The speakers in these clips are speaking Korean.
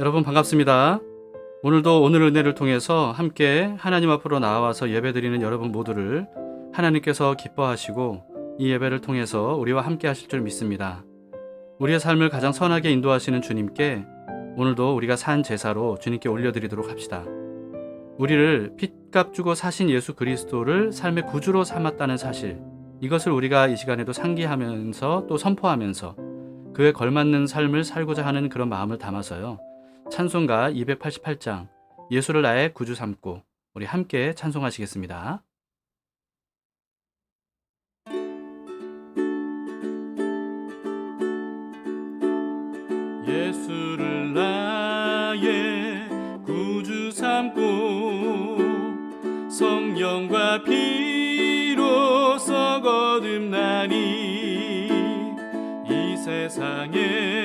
여러분 반갑습니다. 오늘도 오늘 은혜를 통해서 함께 하나님 앞으로 나와서 예배드리는 여러분 모두를 하나님께서 기뻐하시고 이 예배를 통해서 우리와 함께 하실 줄 믿습니다. 우리의 삶을 가장 선하게 인도하시는 주님께 오늘도 우리가 산 제사로 주님께 올려드리도록 합시다. 우리를 핏값 주고 사신 예수 그리스도를 삶의 구주로 삼았다는 사실, 이것을 우리가 이 시간에도 상기하면서 또 선포하면서 그에 걸맞는 삶을 살고자 하는 그런 마음을 담아서요. 찬송가 288장 예수를 나의 구주 삼고 우리 함께 찬송하시겠습니다. 예수를 나의 구주 삼고 성령과 피로써 거듭나니 이 세상에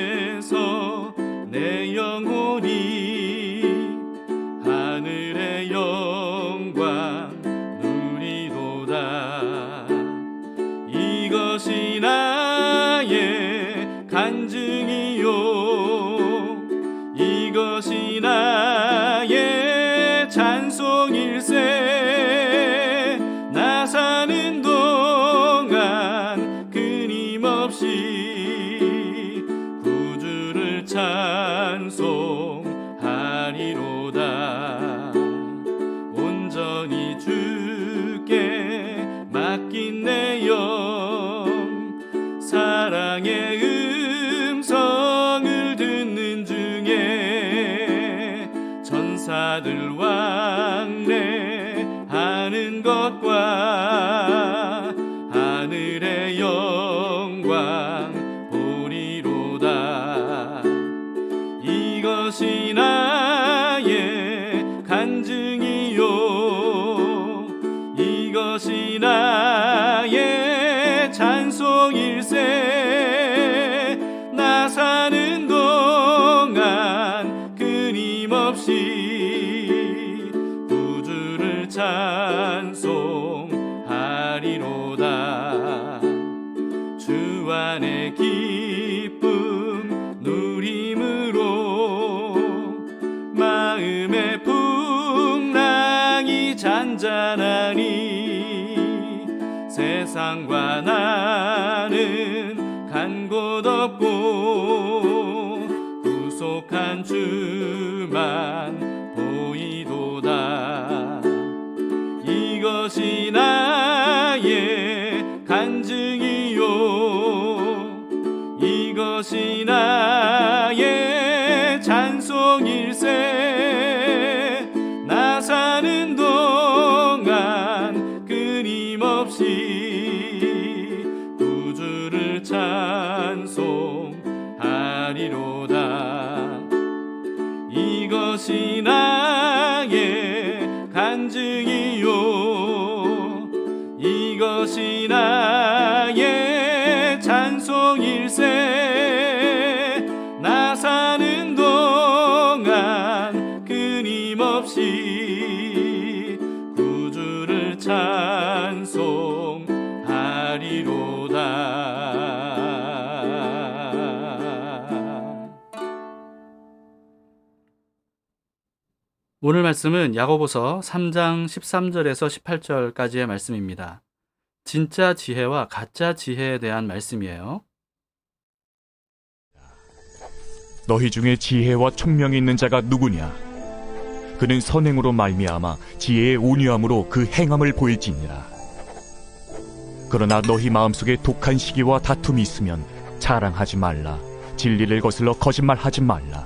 구주를 찬송 이것이 나의 찬송일세 오늘 말씀은 야고보서 3장 13절에서 18절까지의 말씀입니다. 진짜 지혜와 가짜 지혜에 대한 말씀이에요. 너희 중에 지혜와 총명이 있는 자가 누구냐? 그는 선행으로 말미암아 지혜의 온유함으로 그 행함을 보일지니라. 그러나 너희 마음속에 독한 시기와 다툼이 있으면 자랑하지 말라. 진리를 거슬러 거짓말하지 말라.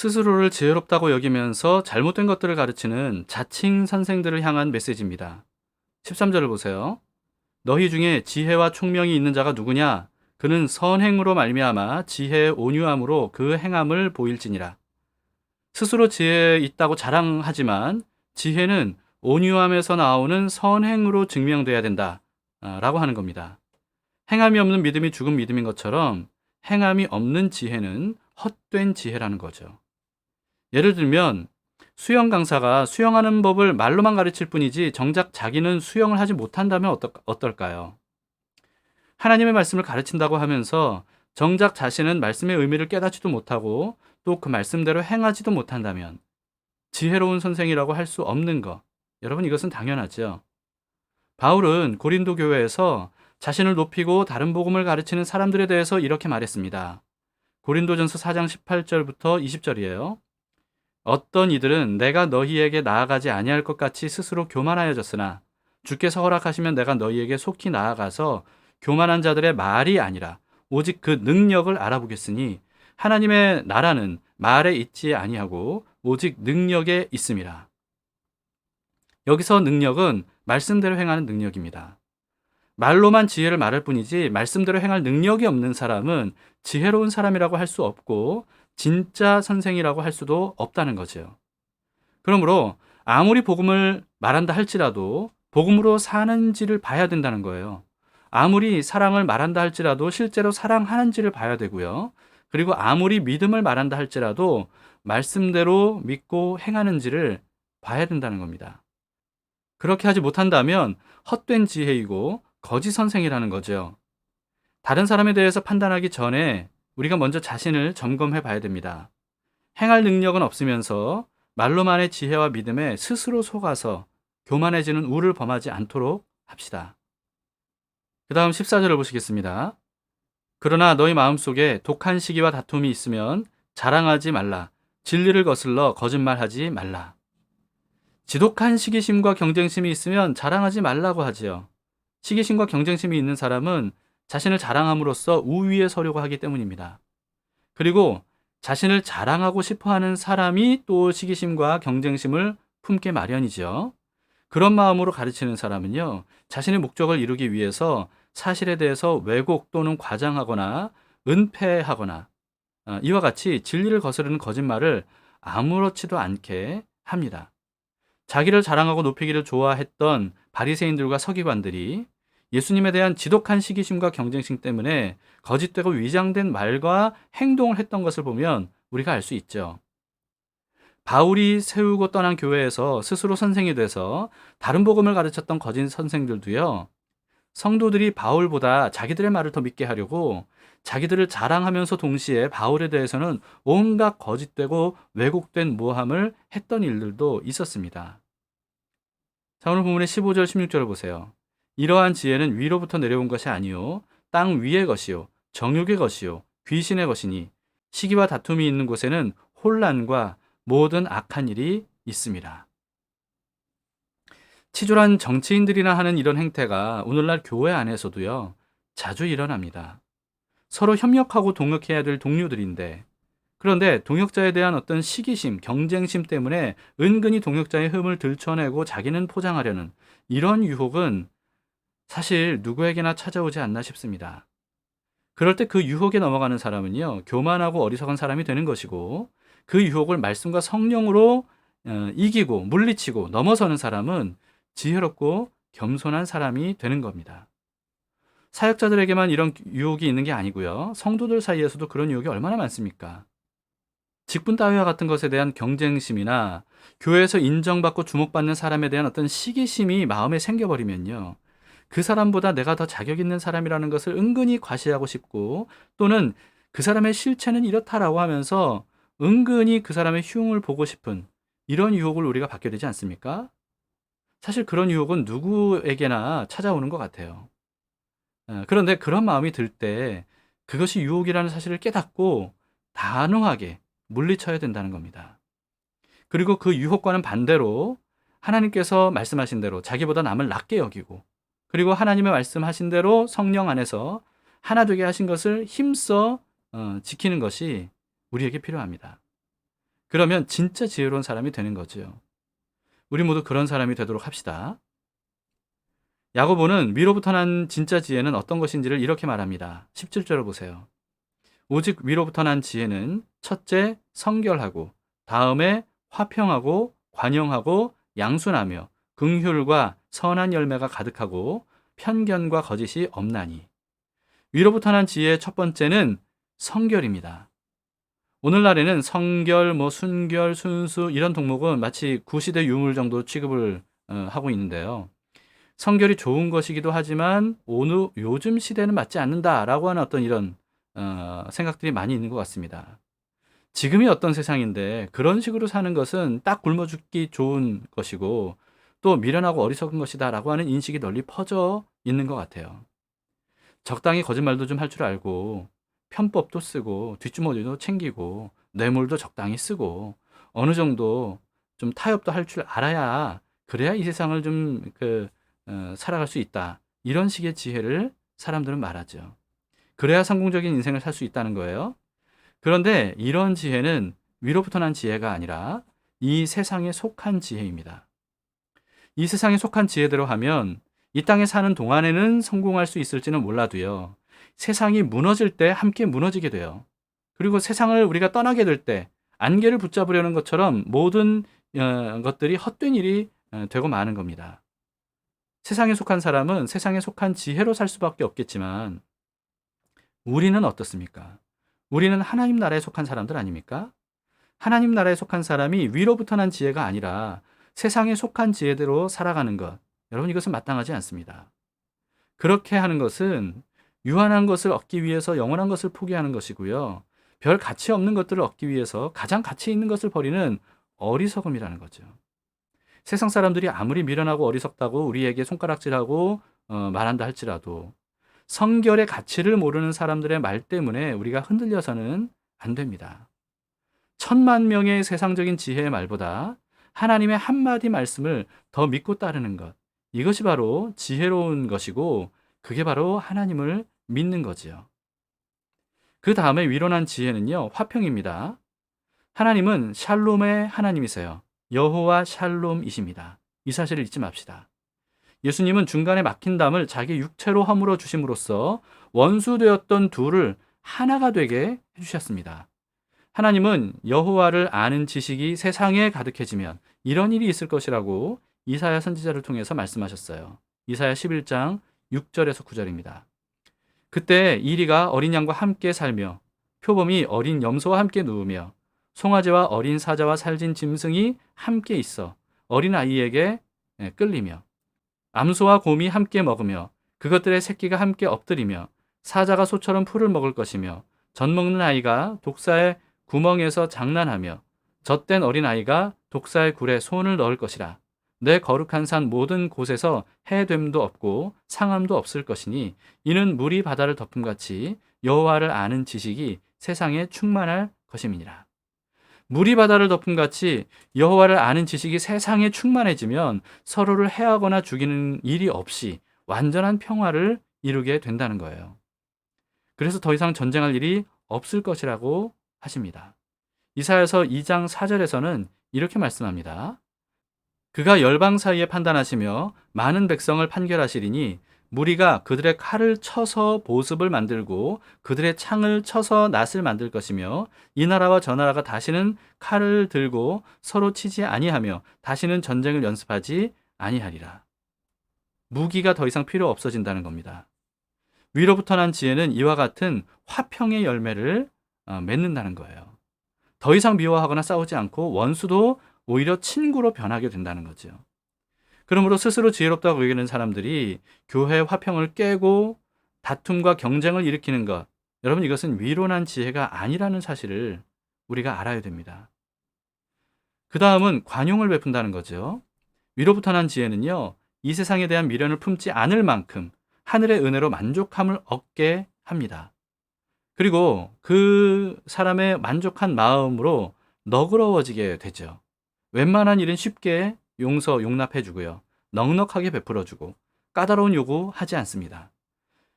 스스로를 지혜롭다고 여기면서 잘못된 것들을 가르치는 자칭 선생들을 향한 메시지입니다. 13절을 보세요. 너희 중에 지혜와 총명이 있는 자가 누구냐? 그는 선행으로 말미암아 지혜의 온유함으로 그 행함을 보일지니라. 스스로 지혜 있다고 자랑하지만 지혜는 온유함에서 나오는 선행으로 증명돼야 된다. 아, 라고 하는 겁니다. 행함이 없는 믿음이 죽은 믿음인 것처럼 행함이 없는 지혜는 헛된 지혜라는 거죠. 예를 들면 수영 강사가 수영하는 법을 말로만 가르칠 뿐이지 정작 자기는 수영을 하지 못한다면 어떨, 어떨까요? 하나님의 말씀을 가르친다고 하면서 정작 자신은 말씀의 의미를 깨닫지도 못하고 또 그 말씀대로 행하지도 못한다면 지혜로운 선생이라고 할 수 없는 것. 여러분 이것은 당연하죠. 바울은 고린도 교회에서 자신을 높이고 다른 복음을 가르치는 사람들에 대해서 이렇게 말했습니다. 고린도전서 4장 18절부터 20절이에요. 어떤 이들은 내가 너희에게 나아가지 아니할 것 같이 스스로 교만하여졌으나 주께서 허락하시면 내가 너희에게 속히 나아가서 교만한 자들의 말이 아니라 오직 그 능력을 알아보겠으니 하나님의 나라는 말에 있지 아니하고 오직 능력에 있음이라. 여기서 능력은 말씀대로 행하는 능력입니다. 말로만 지혜를 말할 뿐이지 말씀대로 행할 능력이 없는 사람은 지혜로운 사람이라고 할 수 없고 진짜 선생이라고 할 수도 없다는 거죠. 그러므로 아무리 복음을 말한다 할지라도 복음으로 사는지를 봐야 된다는 거예요. 아무리 사랑을 말한다 할지라도 실제로 사랑하는지를 봐야 되고요. 그리고 아무리 믿음을 말한다 할지라도 말씀대로 믿고 행하는지를 봐야 된다는 겁니다. 그렇게 하지 못한다면 헛된 지혜이고 거짓 선생이라는 거죠. 다른 사람에 대해서 판단하기 전에 우리가 먼저 자신을 점검해 봐야 됩니다. 행할 능력은 없으면서 말로만의 지혜와 믿음에 스스로 속아서 교만해지는 우를 범하지 않도록 합시다. 그 다음 14절을 보시겠습니다. 그러나 너희 마음속에 독한 시기와 다툼이 있으면 자랑하지 말라. 진리를 거슬러 거짓말하지 말라. 지독한 시기심과 경쟁심이 있으면 자랑하지 말라고 하지요. 시기심과 경쟁심이 있는 사람은 자신을 자랑함으로써 우위에 서려고 하기 때문입니다. 그리고 자신을 자랑하고 싶어 하는 사람이 또 시기심과 경쟁심을 품게 마련이죠. 그런 마음으로 가르치는 사람은요, 자신의 목적을 이루기 위해서 사실에 대해서 왜곡 또는 과장하거나 은폐하거나 어, 이와 같이 진리를 거스르는 거짓말을 아무렇지도 않게 합니다. 자기를 자랑하고 높이기를 좋아했던 바리새인들과 서기관들이 예수님에 대한 지독한 시기심과 경쟁심 때문에 거짓되고 위장된 말과 행동을 했던 것을 보면 우리가 알 수 있죠. 바울이 세우고 떠난 교회에서 스스로 선생이 돼서 다른 복음을 가르쳤던 거짓 선생들도요. 성도들이 바울보다 자기들의 말을 더 믿게 하려고 자기들을 자랑하면서 동시에 바울에 대해서는 온갖 거짓되고 왜곡된 모함을 했던 일들도 있었습니다. 자, 오늘 본문의 15절, 16절을 보세요. 이러한 지혜는 위로부터 내려온 것이 아니요 땅 위의 것이요 정욕의 것이요 귀신의 것이니 시기와 다툼이 있는 곳에는 혼란과 모든 악한 일이 있습니다. 치졸한 정치인들이나 하는 이런 행태가 오늘날 교회 안에서도요 자주 일어납니다. 서로 협력하고 동역해야 될 동료들인데 그런데 동역자에 대한 어떤 시기심, 경쟁심 때문에 은근히 동역자의 흠을 들춰내고 자기는 포장하려는 이런 유혹은 사실 누구에게나 찾아오지 않나 싶습니다. 그럴 때 그 유혹에 넘어가는 사람은요, 교만하고 어리석은 사람이 되는 것이고, 그 유혹을 말씀과 성령으로 어, 이기고 물리치고 넘어서는 사람은 지혜롭고 겸손한 사람이 되는 겁니다. 사역자들에게만 이런 유혹이 있는 게 아니고요. 성도들 사이에서도 그런 유혹이 얼마나 많습니까? 직분 따위와 같은 것에 대한 경쟁심이나 교회에서 인정받고 주목받는 사람에 대한 어떤 시기심이 마음에 생겨버리면요. 그 사람보다 내가 더 자격 있는 사람이라는 것을 은근히 과시하고 싶고 또는 그 사람의 실체는 이렇다라고 하면서 은근히 그 사람의 흉을 보고 싶은 이런 유혹을 우리가 받게 되지 않습니까? 사실 그런 유혹은 누구에게나 찾아오는 것 같아요. 어, 그런데 그런 마음이 들 때 그것이 유혹이라는 사실을 깨닫고 단호하게 물리쳐야 된다는 겁니다. 그리고 그 유혹과는 반대로 하나님께서 말씀하신 대로 자기보다 남을 낮게 여기고 그리고 하나님의 말씀하신 대로 성령 안에서 하나 되게 하신 것을 힘써 어, 지키는 것이 우리에게 필요합니다. 그러면 진짜 지혜로운 사람이 되는 거죠. 우리 모두 그런 사람이 되도록 합시다. 야고보는 위로부터 난 진짜 지혜는 어떤 것인지를 이렇게 말합니다. 17절을 보세요. 오직 위로부터 난 지혜는 첫째 성결하고 다음에 화평하고 관용하고 양순하며 긍휼과 선한 열매가 가득하고 편견과 거짓이 없나니 위로부터 난 지혜의 첫 번째는 성결입니다. 오늘날에는 성결, 뭐 순결, 순수 이런 동목은 마치 구시대 유물 정도 취급을 어, 하고 있는데요. 성결이 좋은 것이기도 하지만 오늘 요즘 시대는 맞지 않는다라고 하는 어떤 이런 어, 생각들이 많이 있는 것 같습니다. 지금이 어떤 세상인데 그런 식으로 사는 것은 딱 굶어 죽기 좋은 것이고 또 미련하고 어리석은 것이다 라고 하는 인식이 널리 퍼져 있는 것 같아요. 적당히 거짓말도 좀 할 줄 알고 편법도 쓰고 뒷주머니도 챙기고 뇌물도 적당히 쓰고 어느 정도 좀 타협도 할 줄 알아야 그래야 이 세상을 좀 그 어, 살아갈 수 있다. 이런 식의 지혜를 사람들은 말하죠. 그래야 성공적인 인생을 살 수 있다는 거예요. 그런데 이런 지혜는 위로부터 난 지혜가 아니라 이 세상에 속한 지혜입니다. 이 세상에 속한 지혜대로 하면 이 땅에 사는 동안에는 성공할 수 있을지는 몰라도요. 세상이 무너질 때 함께 무너지게 돼요. 그리고 세상을 우리가 떠나게 될 때 안개를 붙잡으려는 것처럼 모든 어, 것들이 헛된 일이 어, 되고 마는 겁니다. 세상에 속한 사람은 세상에 속한 지혜로 살 수밖에 없겠지만 우리는 어떻습니까? 우리는 하나님 나라에 속한 사람들 아닙니까? 하나님 나라에 속한 사람이 위로부터 난 지혜가 아니라 세상에 속한 지혜대로 살아가는 것. 여러분 이것은 마땅하지 않습니다. 그렇게 하는 것은 유한한 것을 얻기 위해서 영원한 것을 포기하는 것이고요. 별 가치 없는 것들을 얻기 위해서 가장 가치 있는 것을 버리는 어리석음이라는 거죠. 세상 사람들이 아무리 미련하고 어리석다고 우리에게 손가락질하고 어, 말한다 할지라도 성결의 가치를 모르는 사람들의 말 때문에 우리가 흔들려서는 안 됩니다. 천만 명의 세상적인 지혜의 말보다 하나님의 한마디 말씀을 더 믿고 따르는 것. 이것이 바로 지혜로운 것이고 그게 바로 하나님을 믿는 거지요. 그 다음에 위로난 지혜는요, 화평입니다. 하나님은 샬롬의 하나님이세요. 여호와 샬롬이십니다. 이 사실을 잊지 맙시다. 예수님은 중간에 막힌 담을 자기 육체로 허물어 주심으로써 원수 되었던 둘을 하나가 되게 해주셨습니다. 하나님은 여호와를 아는 지식이 세상에 가득해지면 이런 일이 있을 것이라고 이사야 선지자를 통해서 말씀하셨어요. 이사야 11장 6절에서 9절입니다. 그때 이리가 어린 양과 함께 살며 표범이 어린 염소와 함께 누우며 송아지와 어린 사자와 살진 짐승이 함께 있어 어린 아이에게 예, 끌리며 암소와 곰이 함께 먹으며 그것들의 새끼가 함께 엎드리며 사자가 소처럼 풀을 먹을 것이며 젖 먹는 아이가 독사의 구멍에서 장난하며 젖된 어린 아이가 독사의 굴에 손을 넣을 것이라 내 거룩한 산 모든 곳에서 해됨도 없고 상함도 없을 것이니 이는 물이 바다를 덮음같이 여호와를 아는 지식이 세상에 충만할 것임이니라. 물이 바다를 덮음같이 여호와를 아는 지식이 세상에 충만해지면 서로를 해하거나 죽이는 일이 없이 완전한 평화를 이루게 된다는 거예요. 그래서 더 이상 전쟁할 일이 없을 것이라고 하십니다. 이사야서 2장 4절에서는 이렇게 말씀합니다. 그가 열방 사이에 판단하시며 많은 백성을 판결하시리니 무리가 그들의 칼을 쳐서 보습을 만들고 그들의 창을 쳐서 낫을 만들 것이며 이 나라와 저 나라가 다시는 칼을 들고 서로 치지 아니하며 다시는 전쟁을 연습하지 아니하리라. 무기가 더 이상 필요 없어진다는 겁니다. 위로부터 난 지혜는 이와 같은 화평의 열매를 어, 맺는다는 거예요. 더 이상 미워하거나 싸우지 않고 원수도 오히려 친구로 변하게 된다는 거죠. 그러므로 스스로 지혜롭다고 여기는 사람들이 교회 화평을 깨고 다툼과 경쟁을 일으키는 것, 여러분 이것은 위로난 지혜가 아니라는 사실을 우리가 알아야 됩니다. 그 다음은 관용을 베푼다는 거죠. 위로부터 난 지혜는요, 이 세상에 대한 미련을 품지 않을 만큼 하늘의 은혜로 만족함을 얻게 합니다. 그리고 그 사람의 만족한 마음으로 너그러워지게 되죠. 웬만한 일은 쉽게 용서, 용납해 주고요. 넉넉하게 베풀어 주고 까다로운 요구 하지 않습니다.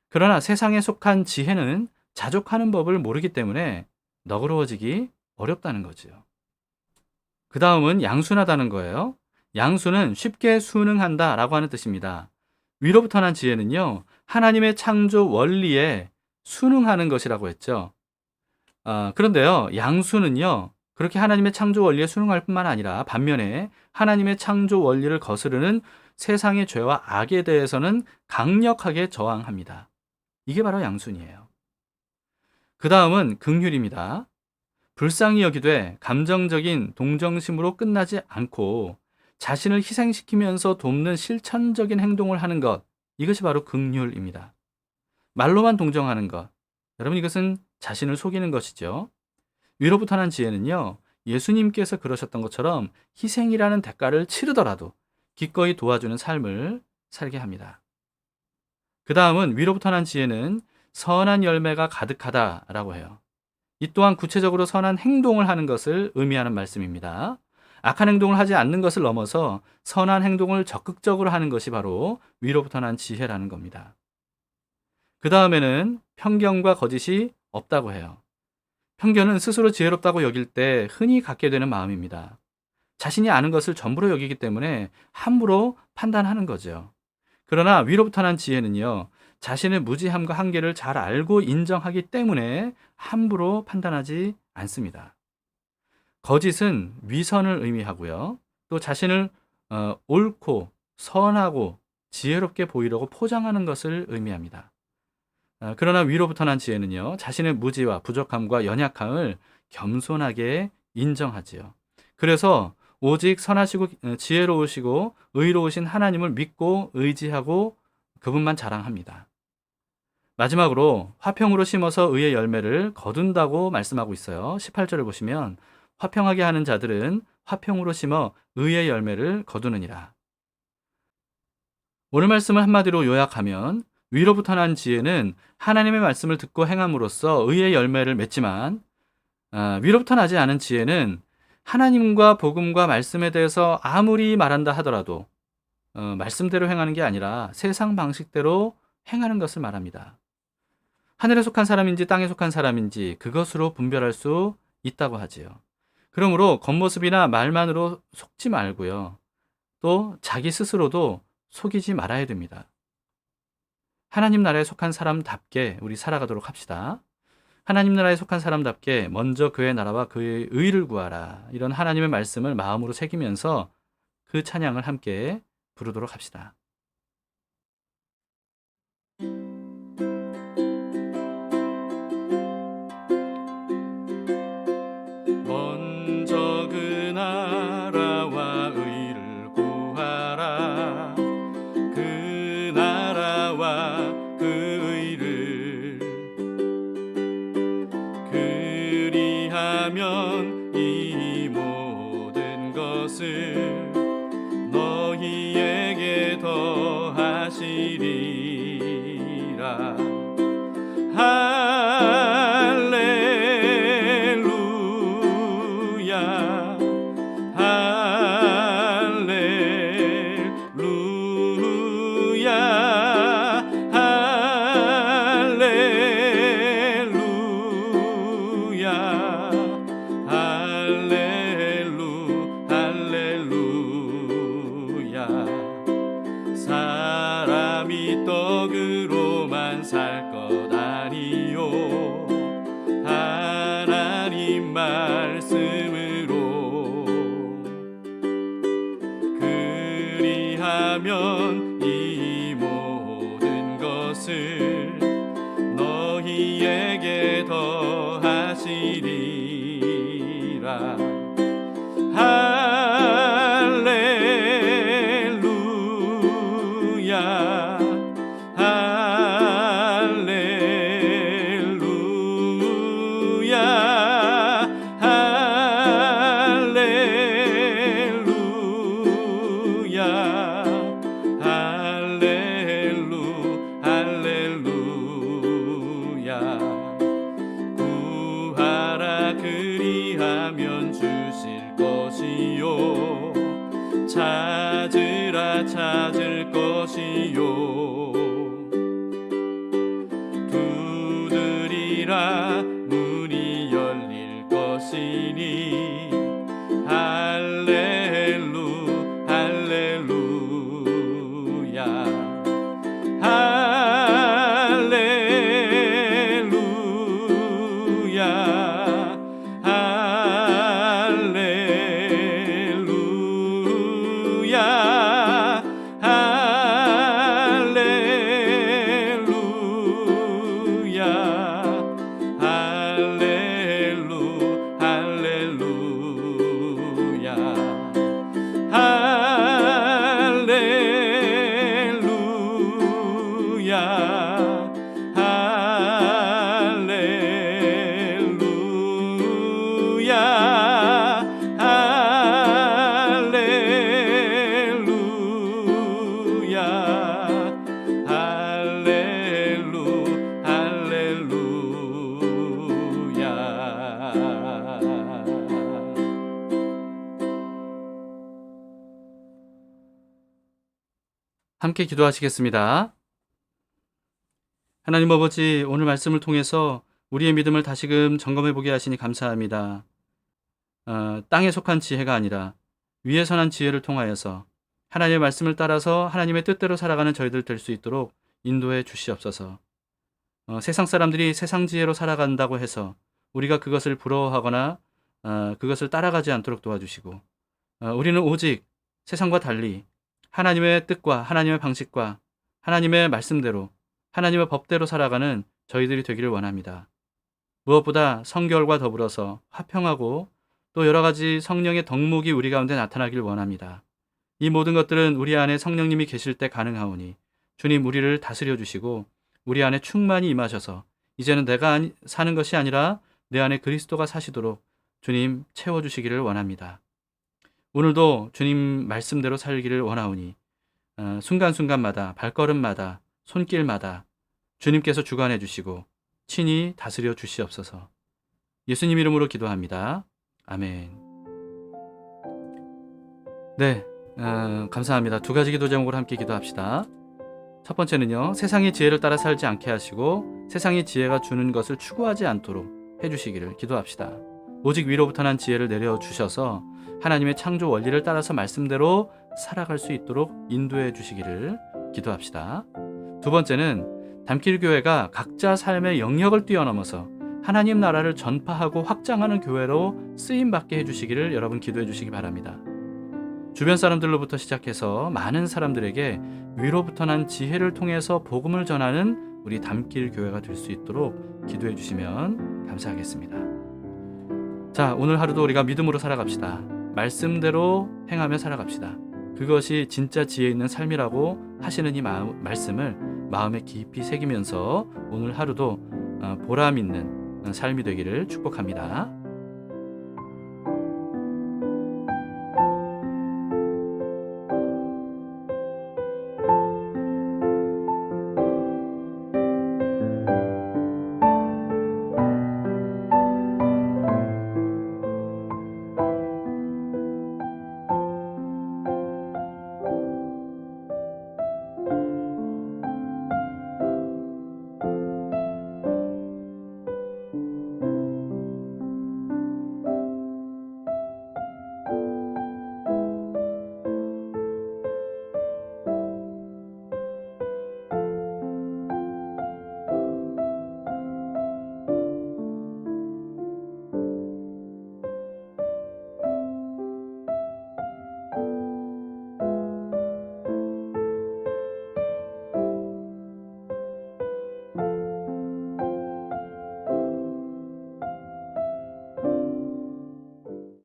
그러나 세상에 속한 지혜는 자족하는 법을 모르기 때문에 너그러워지기 어렵다는 거지요. 그 다음은 양순하다는 거예요. 양수는 쉽게 순응한다 라고 하는 뜻입니다. 위로부터 난 지혜는요, 하나님의 창조 원리에 순응하는 것이라고 했죠. 아, 그런데요, 양수는요, 그렇게 하나님의 창조 원리에 순응할 뿐만 아니라 반면에 하나님의 창조 원리를 거스르는 세상의 죄와 악에 대해서는 강력하게 저항합니다. 이게 바로 양순이에요. 그 다음은 긍휼입니다. 불쌍히 여기되 감정적인 동정심으로 끝나지 않고 자신을 희생시키면서 돕는 실천적인 행동을 하는 것, 이것이 바로 긍휼입니다. 말로만 동정하는 것. 여러분 이것은 자신을 속이는 것이죠. 위로부터 난 지혜는요. 예수님께서 그러셨던 것처럼 희생이라는 대가를 치르더라도 기꺼이 도와주는 삶을 살게 합니다. 그 다음은 위로부터 난 지혜는 선한 열매가 가득하다라고 해요. 이 또한 구체적으로 선한 행동을 하는 것을 의미하는 말씀입니다. 악한 행동을 하지 않는 것을 넘어서 선한 행동을 적극적으로 하는 것이 바로 위로부터 난 지혜라는 겁니다. 그 다음에는 편견과 거짓이 없다고 해요. 편견은 스스로 지혜롭다고 여길 때 흔히 갖게 되는 마음입니다. 자신이 아는 것을 전부로 여기기 때문에 함부로 판단하는 거죠. 그러나 위로부터 난 지혜는요, 자신의 무지함과 한계를 잘 알고 인정하기 때문에 함부로 판단하지 않습니다. 거짓은 위선을 의미하고요. 또 자신을 어, 옳고 선하고 지혜롭게 보이려고 포장하는 것을 의미합니다. 어, 그러나 위로부터 난 지혜는요, 자신의 무지와 부족함과 연약함을 겸손하게 인정하지요. 그래서 오직 선하시고 어, 지혜로우시고 의로우신 하나님을 믿고 의지하고 그분만 자랑합니다. 마지막으로 화평으로 심어서 의의 열매를 거둔다고 말씀하고 있어요. 18절을 보시면 화평하게 하는 자들은 화평으로 심어 의의 열매를 거두느니라. 오늘 말씀을 한마디로 요약하면 위로부터 난 지혜는 하나님의 말씀을 듣고 행함으로써 의의 열매를 맺지만 아, 위로부터 나지 않은 지혜는 하나님과 복음과 말씀에 대해서 아무리 말한다 하더라도 어, 말씀대로 행하는 게 아니라 세상 방식대로 행하는 것을 말합니다. 하늘에 속한 사람인지 땅에 속한 사람인지 그것으로 분별할 수 있다고 하지요. 그러므로 겉모습이나 말만으로 속지 말고요. 또 자기 스스로도 속이지 말아야 됩니다. 하나님 나라에 속한 사람답게 우리 살아가도록 합시다. 하나님 나라에 속한 사람답게 먼저 그의 나라와 그의 의를 구하라. 이런 하나님의 말씀을 마음으로 새기면서 그 찬양을 함께 부르도록 합시다. 그리하면 이 모든 것을 하나님 말씀 그리하면 주실 것이요. 찾으라 찾을 것이요 함께 기도하시겠습니다. 하나님 아버지, 오늘 말씀을 통해서 우리의 믿음을 다시금 점검해 보게 하시니 감사합니다. 어, 땅에 속한 지혜가 아니라 위에 선한 지혜를 통하여서 하나님의 말씀을 따라서 하나님의 뜻대로 살아가는 저희들 될 수 있도록 인도해 주시옵소서. 어, 세상 사람들이 세상 지혜로 살아간다고 해서 우리가 그것을 부러워하거나 어, 그것을 따라가지 않도록 도와주시고 어, 우리는 오직 세상과 달리 하나님의 뜻과 하나님의 방식과 하나님의 말씀대로 하나님의 법대로 살아가는 저희들이 되기를 원합니다. 무엇보다 성결과 더불어서 화평하고 또 여러 가지 성령의 덕목이 우리 가운데 나타나길 원합니다. 이 모든 것들은 우리 안에 성령님이 계실 때 가능하오니 주님 우리를 다스려 주시고 우리 안에 충만히 임하셔서 이제는 내가 사는 것이 아니라 내 안에 그리스도가 사시도록 주님 채워 주시기를 원합니다. 오늘도 주님 말씀대로 살기를 원하오니 어, 순간순간마다 발걸음마다 손길마다 주님께서 주관해 주시고 친히 다스려 주시옵소서. 예수님 이름으로 기도합니다. 아멘. 네, 어, 감사합니다. 두 가지 기도 제목으로 함께 기도합시다. 첫 번째는요, 세상의 지혜를 따라 살지 않게 하시고 세상의 지혜가 주는 것을 추구하지 않도록 해주시기를 기도합시다. 오직 위로부터 난 지혜를 내려 주셔서 하나님의 창조 원리를 따라서 말씀대로 살아갈 수 있도록 인도해 주시기를 기도합시다. 두 번째는 담길 교회가 각자 삶의 영역을 뛰어넘어서 하나님 나라를 전파하고 확장하는 교회로 쓰임 받게 해 주시기를 여러분 기도해 주시기 바랍니다. 주변 사람들로부터 시작해서 많은 사람들에게 위로부터 난 지혜를 통해서 복음을 전하는 우리 담길 교회가 될 수 있도록 기도해 주시면 감사하겠습니다. 자, 오늘 하루도 우리가 믿음으로 살아갑시다. 말씀대로 행하며 살아갑시다. 그것이 진짜 지혜 있는 삶이라고 하시는 이 마음, 말씀을 마음에 깊이 새기면서 오늘 하루도 어, 보람 있는 삶이 되기를 축복합니다.